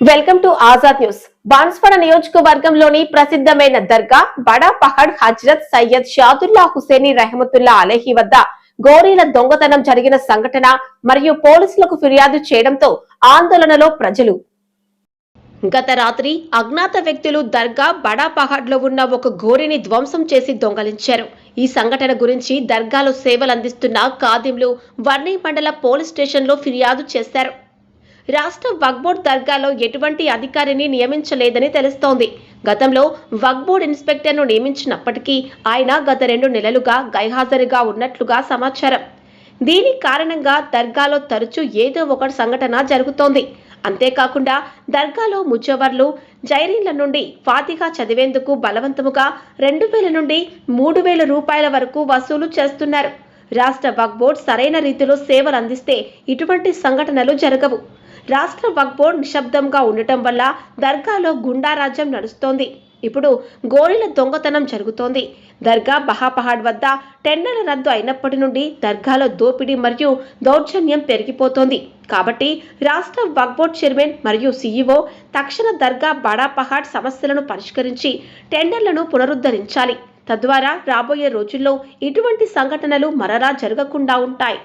Welcome to Azad news. Banswada నియోజకవర్గంలోని ప్రసిద్ధమైన దర్గా బడా పహడ్ హజ్రత్ సయ్యద్ షాదుల్లా హుసేని రెహమతుల్లా అలహి వద్ద గోరీల దొంగతనం జరిగిన సంఘటన మరియు పోలీసులకు ఫిర్యాదు చేయడంతో ఆందోళనలో ప్రజలు. గత రాత్రి అజ్ఞాత వ్యక్తులు దర్గా బడా పహాడ్లో ఉన్న ఒక గోరిని ధ్వంసం చేసి దొంగలించారు. ఈ సంఘటన గురించి దర్గాలో సేవలు అందిస్తున్న వర్ణి మండల పోలీస్ స్టేషన్లో ఫిర్యాదు చేశారు. రాష్ట్ర వక్బోర్డ్ దర్గాలో ఎటువంటి అధికారిని నియమించలేదని తెలుస్తోంది. గతంలో వక్బోర్డ్ ఇన్స్పెక్టర్ను నియమించినప్పటికీ ఆయన గత రెండు నెలలుగా గైహాజరుగా ఉన్నట్లుగా సమాచారం. దీని కారణంగా దర్గాలో తరచూ ఏదో ఒక సంఘటన జరుగుతోంది. అంతేకాకుండా దర్గాలో ముచ్చవర్లు జైరీన్ల నుండి ఫాతిహా చదివేందుకు బలవంతముగా రెండు వేల నుండి మూడు వేల రూపాయల వరకు వసూలు చేస్తున్నారు. రాష్ట్ర వక్ సరైన రీతిలో సేవలు అందిస్తే ఇటువంటి సంఘటనలు జరగవు. రాష్ట్ర వక్బోర్డ్ నిశ్శబ్దంగా ఉండటం వల్ల దర్గాలో గుండారాజ్యం నడుస్తోంది. ఇప్పుడు గోళీల దొంగతనం జరుగుతోంది. దర్గా బహాపహాడ్ వద్ద టెండర్ల రద్దు అయినప్పటి నుండి దర్గాలో దోపిడీ మరియు దౌర్జన్యం పెరిగిపోతోంది. కాబట్టి రాష్ట్ర వక్బోర్డ్ చైర్మన్ మరియు సీఈఓ తక్షణ దర్గా బడాపహాడ్ సమస్యలను పరిష్కరించి టెండర్లను పునరుద్ధరించాలి. తద్వారా రాబోయే రోజుల్లో ఇటువంటి సంఘటనలు మరలా జరగకుండా ఉంటాయి.